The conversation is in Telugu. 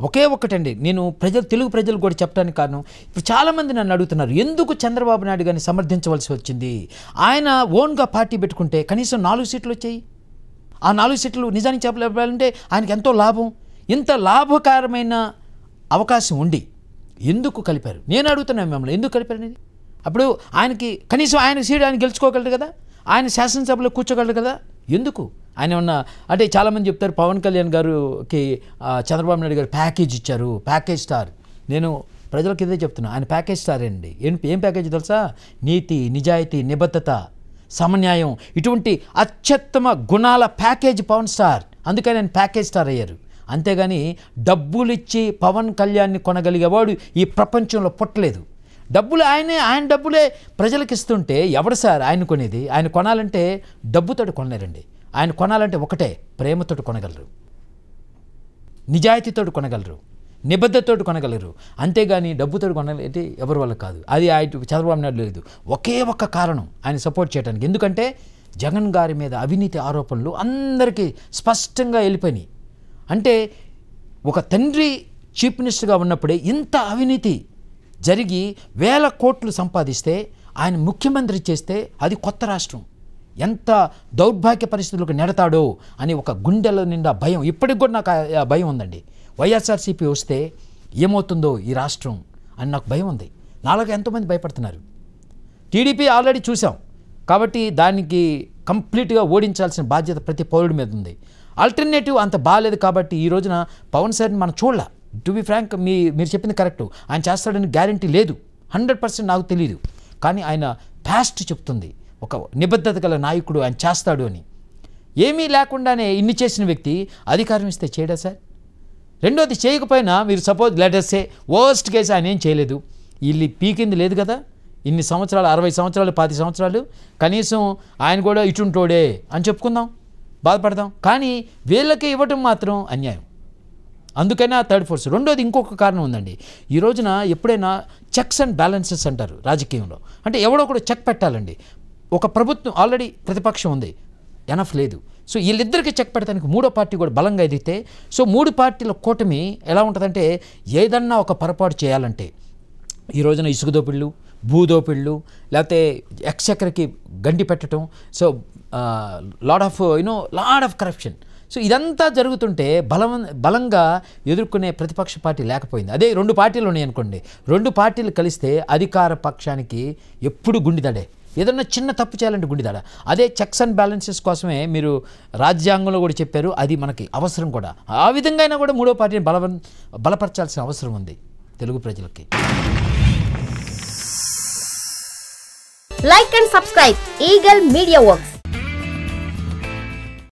ఒకే ఒక్కటండి. నేను ప్రజలు తెలుగు ప్రజలు కూడా చెప్పడానికి కారణం ఇప్పుడు చాలామంది నన్ను అడుగుతున్నారు ఎందుకు చంద్రబాబు నాయుడు గారిని సమర్థించవలసి వచ్చింది? ఆయన ఓన్గా పార్టీ పెట్టుకుంటే కనీసం నాలుగు సీట్లు వచ్చాయి. ఆ నాలుగు సీట్లు నిజానికి చెప్పాలంటే ఆయనకి ఎంతో లాభం. ఇంత లాభకరమైన అవకాశం ఉండి ఎందుకు కలిపారు? నేను అడుగుతున్నాను మిమ్మల్ని ఎందుకు కలిపారు అనేది? అప్పుడు ఆయనకి కనీసం ఆయన సీట్ ఆయన గెలుచుకోగలరు కదా? ఆయన శాసనసభలో కూర్చోగలరు కదా? ఎందుకు? ఆయన ఉన్న అంటే చాలామంది చెప్తారు పవన్ కళ్యాణ్ గారుకి చంద్రబాబు నాయుడు గారు ప్యాకేజ్ ఇచ్చారు ప్యాకేజ్ స్టార్. నేను ప్రజలకు ఇదే చెప్తున్నా ఆయన ప్యాకేజ్ స్టార్ అండి. ఏం ఏం ప్యాకేజ్ తెలుసా? నీతి నిజాయితీ నిబద్ధత సమన్యాయం ఇటువంటి అత్యుత్తమ గుణాల ప్యాకేజ్ పవన్ స్టార్. అందుకని ఆయన ప్యాకేజ్ స్టార్ అయ్యారు. అంతేగాని డబ్బులు ఇచ్చి పవన్ కళ్యాణ్ని కొనగలిగేవాడు ఈ ప్రపంచంలో పుట్టలేదు. డబ్బులు ఆయనే ఆయన డబ్బులే ప్రజలకు ఇస్తుంటే ఎవడు సార్ ఆయన కొనేది? ఆయన కొనాలంటే డబ్బుతోటి కొనలేరండి. ఆయన కొనాలంటే ఒకటే ప్రేమతోటి కొనగలరు. నిజాయితీతోటి కొనగలరు. నిబద్ధతోటి కొనగలరు. అంతేగాని డబ్బుతో కొనలేది ఎవరి వల్ల కాదు. అది ఆయన చంద్రబాబు నాయుడు లేదు. ఒకే ఒక్క కారణం ఆయన సపోర్ట్ చేయడానికి ఎందుకంటే జగన్ గారి మీద అవినీతి ఆరోపణలు అందరికీ స్పష్టంగా వెళ్ళిపోయినాయి. అంటే ఒక తండ్రి చీఫ్ మినిస్టర్గా ఉన్నప్పుడే ఇంత అవినీతి జరిగి వేల కోట్లు సంపాదిస్తే ఆయన ముఖ్యమంత్రి చేస్తే అది కొత్త రాష్ట్రం. ఎంత దౌర్భాగ్య పరిస్థితులకు నెడతాడో అని ఒక గుండెల నిండా భయం. ఇప్పటికి కూడా నాకు భయం ఉందండి. వైఎస్ఆర్సీపీ వస్తే ఏమవుతుందో ఈ రాష్ట్రం అని నాకు భయం ఉంది. నాలుగు ఎంతోమంది భయపడుతున్నారు. టీడీపీ ఆల్రెడీ చూసాం. కాబట్టి దానికి కంప్లీట్గా ఓడించాల్సిన బాధ్యత ప్రతి పౌరుడి మీద ఉంది. ఆల్టర్నేటివ్ అంత బాగాలేదు కాబట్టి ఈ రోజున పవన్ సార్ని మనం చూడాల. టు బి ఫ్రాంక్ మీ మీరు చెప్పింది కరెక్ట్. ఆయన చేస్తాడని గ్యారంటీ లేదు. హండ్రెడ్ పర్సెంట్ నాకు తెలియదు కానీ ఆయన ఫ్యాస్ట్ చెప్తుంది. ఒక నిబద్ధత గల నాయకుడు ఆయన చేస్తాడు అని. ఏమీ లేకుండానే ఇన్ని చేసిన వ్యక్తి అధికారం ఇస్తే చేయడా సార్? రెండోది చేయకపోయినా మీరు సపోజ్ లెటర్సే వర్స్ట్ కేసు ఆయన ఏం చేయలేదు. వీళ్ళు పీకింది లేదు కదా? ఇన్ని సంవత్సరాలు అరవై సంవత్సరాలు పాతి సంవత్సరాలు కనీసం ఆయన కూడా ఇటుంటోడే అని చెప్పుకుందాం బాధపడదాం. కానీ వీళ్ళకి ఇవ్వటం మాత్రం అన్యాయం. అందుకనే ఆ థర్డ్ ఫోర్స్ రెండోది ఇంకొక కారణం ఉందండి. ఈ రోజున ఎప్పుడైనా చెక్స్ అండ్ బ్యాలెన్సెస్ అంటారు రాజకీయంలో. అంటే ఎవడో ఒకడు చెక్ పెట్టాలండి. ఒక ప్రభుత్వం ఆల్రెడీ ప్రతిపక్షం ఉంది. ఎనఫ్ లేదు. సో వీళ్ళిద్దరికి చెక్ పెడతానికి మూడో పార్టీ కూడా బలంగా ఎదిగితే సో మూడు పార్టీల కూటమి ఎలా ఉంటుందంటే ఏదన్నా ఒక పొరపాటు చేయాలంటే ఈ రోజున ఇసుక దోపిళ్ళు భూదోపిళ్ళు లేకపోతే ఎక్స్చక్రకి గండి పెట్టడం so load of you know load of corruption. So ఇదంతా జరుగుతుంటే బలం బలంగా ఎదుర్కొనే ప్రతిపక్ష పార్టీ లేకపోయింది. అదే రెండు పార్టీలు ఉన్నాయి అనుకోండి రెండు పార్టీలు కలిస్తే అధికార పక్షానికి ఎప్పుడు గుండిదడే ఏదన్నా చిన్న తప్పు చేయాలంటే గుండిదాడ. అదే చెక్స్ అండ్ బ్యాలెన్సెస్ కోసమే మీరు రాజ్యాంగంలో కూడా చెప్పారు అది మనకి అవసరం కూడా. ఆ విధంగా అయినా కూడా మూడో పార్టీని బల బలపరచాల్సిన అవసరం ఉంది తెలుగు ప్రజలకి. Like and subscribe Eagle Media Works